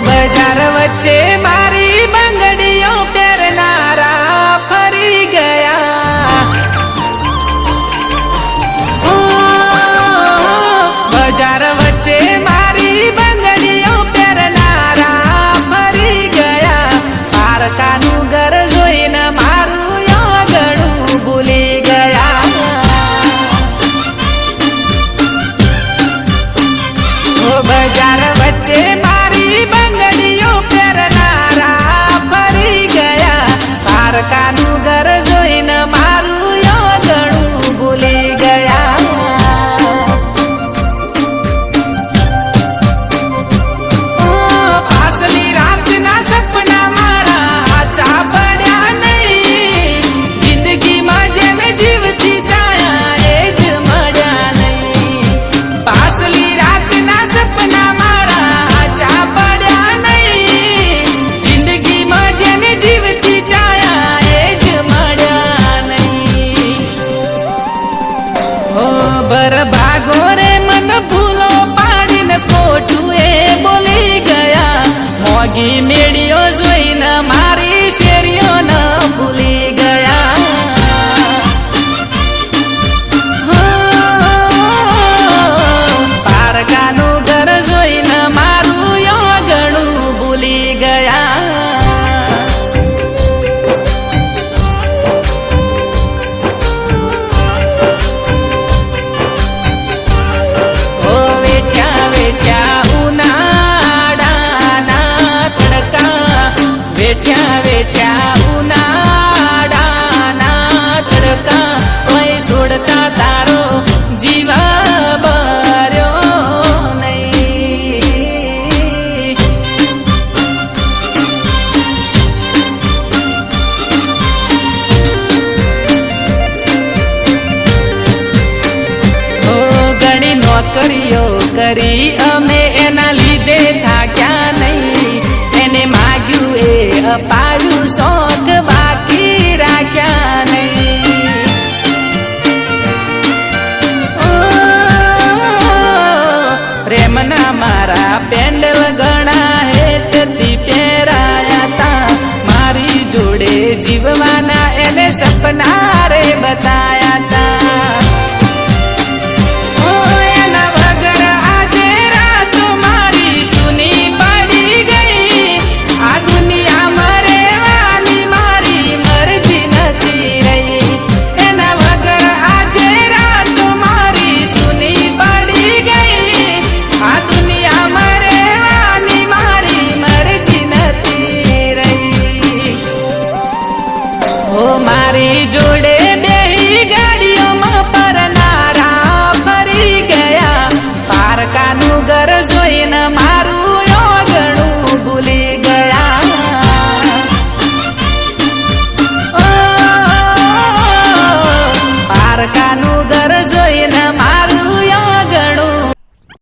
વચ્ચે મારી બંગડીઓ પહેરનારા ફરી ગયા. બજાર વચ્ચે મારી બંગડીઓ પહેરનારા ફરી ગયા. પારકાનું ઘર જોઈને મારું યાદણું ભૂલી ગયા. બજાર વચ્ચે પારકાનું ઘર give me વેટ્યા વેઠ્યા ઉનાળાના તડકા કોઈ છોડતા તારો જીવા નહીં. ઓ ઘણી નોકરીઓ કરી અમે એના પ્રેમના મારા પેન્ડલ ઘણા હેતથી પહેરાયા તા. મારી જોડે જીવવાના એને સપના